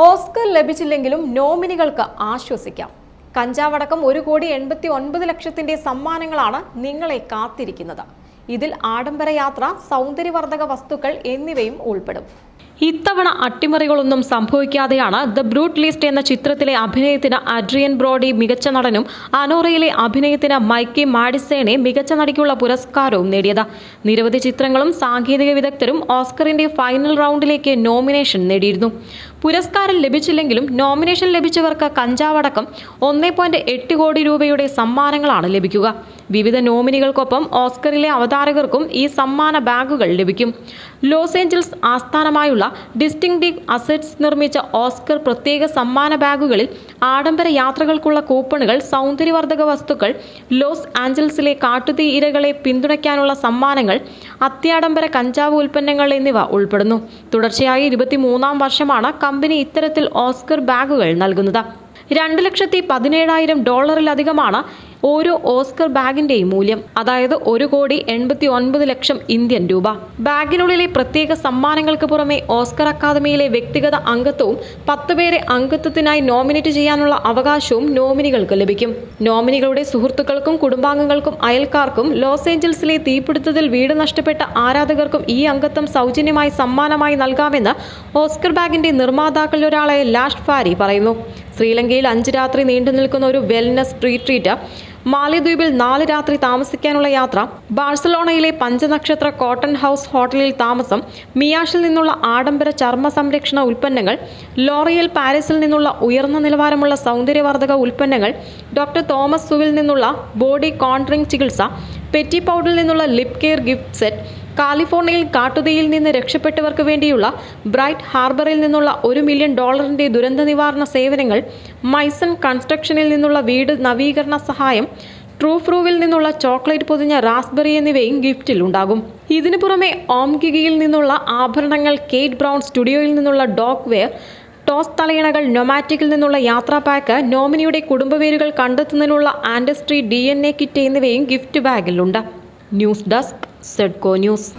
Oscar ലഭിച്ചില്ലെങ്കിലും നോമിനികൾക്ക് ആശ്വസിക്കാം. കഞ്ചാവടക്കം ഒരു കോടി എൺപത്തി ഒൻപത് ലക്ഷത്തിന്റെ സമ്മാനങ്ങളാണ് നിങ്ങളെ കാത്തിരിക്കുന്നത്. ഇതിൽ ആഡംബര യാത്ര സൗന്ദര്യവർദ്ധക വസ്തുക്കൾ എന്നിവയും ഉൾപ്പെടും. ഇത്തവണ അട്ടിമറികളൊന്നും സംഭവിക്കാതെയാണ് ദ ബ്രൂട്ട് ലിസ്റ്റ് എന്ന ചിത്രത്തിലെ അഭിനയത്തിന് അഡ്രിയൻ ബ്രോഡി മികച്ച നടനും അനോറയിലെ അഭിനയത്തിന് മൈക്കി മാഡിസേനെ മികച്ച നടിക്കുള്ള പുരസ്കാരവും നേടിയത്. നിരവധി ചിത്രങ്ങളും സാങ്കേതിക വിദഗ്ധരും ഓസ്കറിന്റെ ഫൈനൽ റൗണ്ടിലേക്ക് നോമിനേഷൻ നേടിയിരുന്നു. പുരസ്കാരം ലഭിച്ചില്ലെങ്കിലും നോമിനേഷൻ ലഭിച്ചവർക്ക് കഞ്ചാവടക്കം ഒന്നേ പോയിന്റ് എട്ട് കോടി രൂപയുടെ സമ്മാനങ്ങളാണ് ലഭിക്കുക. വിവിധ നോമിനികൾക്കൊപ്പം ഓസ്കറിലെ അവതാരകർക്കും ഈ സമ്മാന ബാഗുകൾ ലഭിക്കും. ലോസ് ഏഞ്ചൽസ് ആസ്ഥാനമായുള്ള ഡിസ്റ്റിങ്റ്റീവ് അസറ്റ്സ് നിർമ്മിച്ച ഓസ്കർ പ്രത്യേക സമ്മാന ബാഗുകളിൽ ആഡംബര യാത്രകൾക്കുള്ള കൂപ്പണുകൾ സൗന്ദര്യവർദ്ധക വസ്തുക്കൾ ലോസ് ആഞ്ചൽസിലെ കാട്ടുതീ ഇരകളെ പിന്തുണയ്ക്കാനുള്ള സമ്മാനങ്ങൾ അത്യാഡംബര കഞ്ചാവ് ഉൽപ്പന്നങ്ങൾ എന്നിവ ഉൾപ്പെടുന്നു. തുടർച്ചയായി ഇരുപത്തിമൂന്നാം വർഷമാണ് കമ്പനി ഇത്തരത്തിൽ ഓസ്കർ ബാഗുകൾ നൽകുന്നത്. രണ്ട് ലക്ഷത്തി പതിനേഴായിരം ഡോളറിലധികമാണ് ഓരോ ഓസ്കർ ബാഗിന്റെയും മൂല്യം അതായത് ഒരു കോടി എൺപത്തി ഒൻപത് ലക്ഷം ഇന്ത്യൻ രൂപ. ബാഗിനുള്ളിലെ പ്രത്യേക സമ്മാനങ്ങൾക്ക് പുറമെ ഓസ്കർ അക്കാദമിയിലെ വ്യക്തിഗത അംഗത്വവും പത്ത് പേരെ അംഗത്വത്തിനായി നോമിനേറ്റ് ചെയ്യാനുള്ള അവകാശവും നോമിനികൾക്ക് ലഭിക്കും. നോമിനികളുടെ സുഹൃത്തുക്കൾക്കും കുടുംബാംഗങ്ങൾക്കും അയൽക്കാർക്കും ലോസ് ഏഞ്ചൽസിലെ തീപിടുത്തത്തിൽ വീട് നഷ്ടപ്പെട്ട ആരാധകർക്കും ഈ അംഗത്വം സൗജന്യമായി സമ്മാനമായി നൽകാമെന്ന് ഓസ്കർ ബാഗിന്റെ നിർമ്മാതാക്കളിലൊരാളായ ലാഷ് ഫാരി പറയുന്നു. ശ്രീലങ്കയിൽ അഞ്ച് രാത്രി നീണ്ടു നിൽക്കുന്ന ഒരു വെൽനസ് ട്രീറ്റ് മാലിദ്വീപിൽ നാല് രാത്രി താമസിക്കാനുള്ള യാത്ര ബാഴ്സലോണയിലെ പഞ്ചനക്ഷത്ര കോട്ടൺ ഹൗസ് ഹോട്ടലിൽ താമസം മിയാഷിൽ നിന്നുള്ള ആഡംബര ചർമ്മ സംരക്ഷണ ഉൽപ്പന്നങ്ങൾ ലോറിയൽ പാരീസിൽ നിന്നുള്ള ഉയർന്ന നിലവാരമുള്ള സൗന്ദര്യവർദ്ധക ഉൽപ്പന്നങ്ങൾ ഡോക്ടർ തോമസ് സുവിൽ നിന്നുള്ള ബോഡി കോൺട്രിങ് ചികിത്സ പെറ്റി പൗഡറിൽ നിന്നുള്ള ലിപ് കെയർ ഗിഫ്റ്റ് സെറ്റ് കാലിഫോർണിയയിൽ കാട്ടുതീയിൽ നിന്ന് രക്ഷപ്പെട്ടവർക്ക് വേണ്ടിയുള്ള ബ്രൈറ്റ് ഹാർബറിൽ നിന്നുള്ള ഒരു മില്യൺ ഡോളറിന്റെ ദുരന്ത നിവാരണ സേവനങ്ങൾ മൈസൺ കൺസ്ട്രക്ഷനിൽ നിന്നുള്ള വീട് നവീകരണ സഹായം ട്രൂഫ്രൂവിൽ നിന്നുള്ള ചോക്ലേറ്റ് പൊതിഞ്ഞ റാസ്ബെറി എന്നിവയും ഗിഫ്റ്റിൽ ഉണ്ടാകും. ഇതിനു പുറമെ ഓംകിഗിയിൽ നിന്നുള്ള ആഭരണങ്ങൾ കേറ്റ് ബ്രൗൺ സ്റ്റുഡിയോയിൽ നിന്നുള്ള ഡോഗ് വെയർ ടോസ് തലയിണകൾ നൊമാറ്റിക്കിൽ നിന്നുള്ള യാത്രാ പാക്ക് നോമിനിയുടെ കുടുംബപേരുകൾ കണ്ടെത്തുന്നതിനുള്ള ancestry D N A kit എന്നിവയും ഗിഫ്റ്റ് ബാഗിലുണ്ട്. ന്യൂസ് ഡെസ്ക് സെഡ്കോ ന്യൂസ്